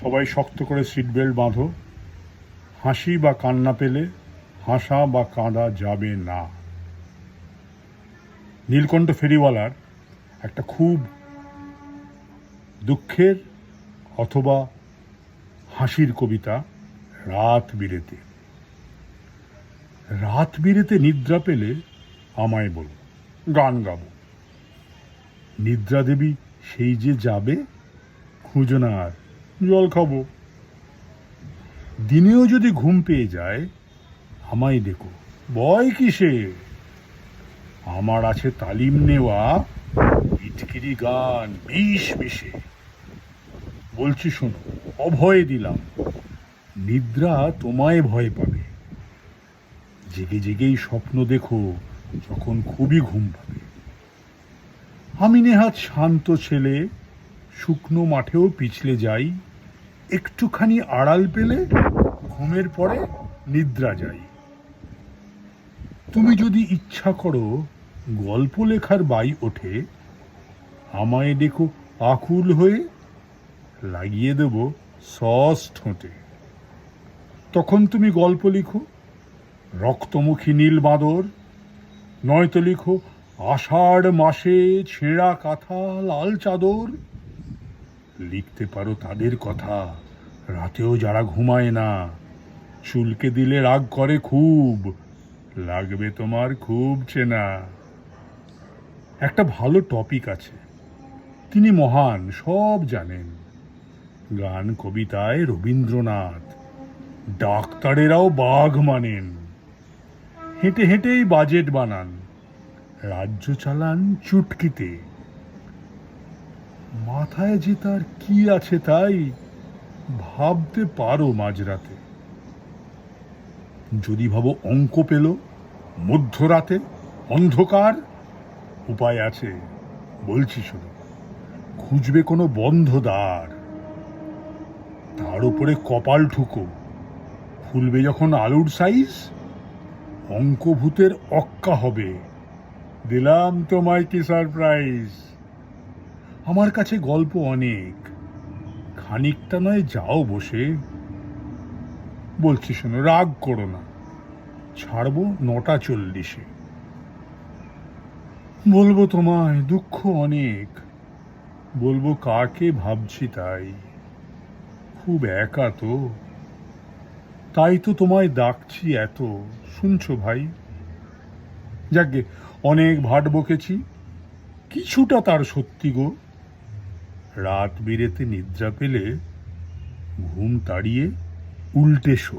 সবাই শক্ত করে সিট বেল্ট বাঁধো। হাসি বা কান্না পেলে হাসা বা কাঁদা যাবে না। নীলকণ্ঠ ফেরিওয়ালার একটা খুব দুঃখের অথবা হাসির কবিতা, রাত বিরেতে। রাত বিরেতে নিদ্রা পেলে আমায় বলো, গান গাবো। নিদ্রা দেবী সেই যে যাবে, খুঁজো না আর। জল খাব। দিনেও যদি ঘুম পেয়ে যায়, আমায় দেখো ভয় কিসে? আমার আছে তালিম নেওয়া, ইটকিরি গান বিষ মিশে। বলছি শোনো, অভয় দিলাম। নিদ্রা তোমায় ভয় পাবে। জেগে জেগেই স্বপ্ন দেখো, যখন খুবই ঘুম পাবে। আমি নেহাত শান্ত ছেলে শুকনো মাঠেও পিছলে যাই, একটুখানি আড়াল পেলে ঘুমের পরে নিদ্রা যাই। তুমি যদি ইচ্ছা করো গল্প লেখার বাই ওঠে, আমায় দেখো আকুল হয়ে লাগিয়ে দেব সস ঠোঁটে। তখন তুমি গল্প লিখো, রক্তমুখী নীল বাঁদর, নয়তো লিখো, আষাঢ় মাসে ছেঁড়া কাঁথা লাল চাদর। লিখতে পারো তাদের কথা। রাতেও যারা ঘুমায় না, চুলকে দিলে রাগ করে খুব, লাগবে তোমার খুব চেনা। একটা ভালো টপিক আছে, তিনি মহান, সব জানেন। গান কবিতায় রবীন্দ্রনাথ, ডাক্তারেরাও বাঘ মানেন। হেঁটে হেঁটেই বাজেট বানান, রাজ্য চালান চুটকিতে। মাথায় যে তার কি আছে তাই ভাবতে পারো মাঝরাতে। যদি ভাবো অঙ্ক পেল, মধ্যরাতে অন্ধকার উপায় আছে বলছি শোনো খুঁজবে কোনো বন্ধ দ্বার তার উপরে কপাল ঠুকো খুলবে যখন আলুর সাইজ, অঙ্কভূতের অক্কা হবে। দিলাম তোমায় কি সারপ্রাইজ আমার কাছে গল্প অনেক। খানিকটা নয়, যাও বসে। বলছি, শোনো, রাগ করো না। ছাড়বো নটা চল্লিশে। বলব তোমায়, দুঃখ অনেক। বলব কাকে ভাবছি তাই। খুব একা তো। তাই তো তোমায় ডাকছি এত। শুনছো ভাই? যাকে, অনেক ভাট বকেছি। কিছুটা তার সত্যি গো। রাত বিরেতে নিদ্রা পেলে ঘুম তাড়িয়ে উল্টে শো।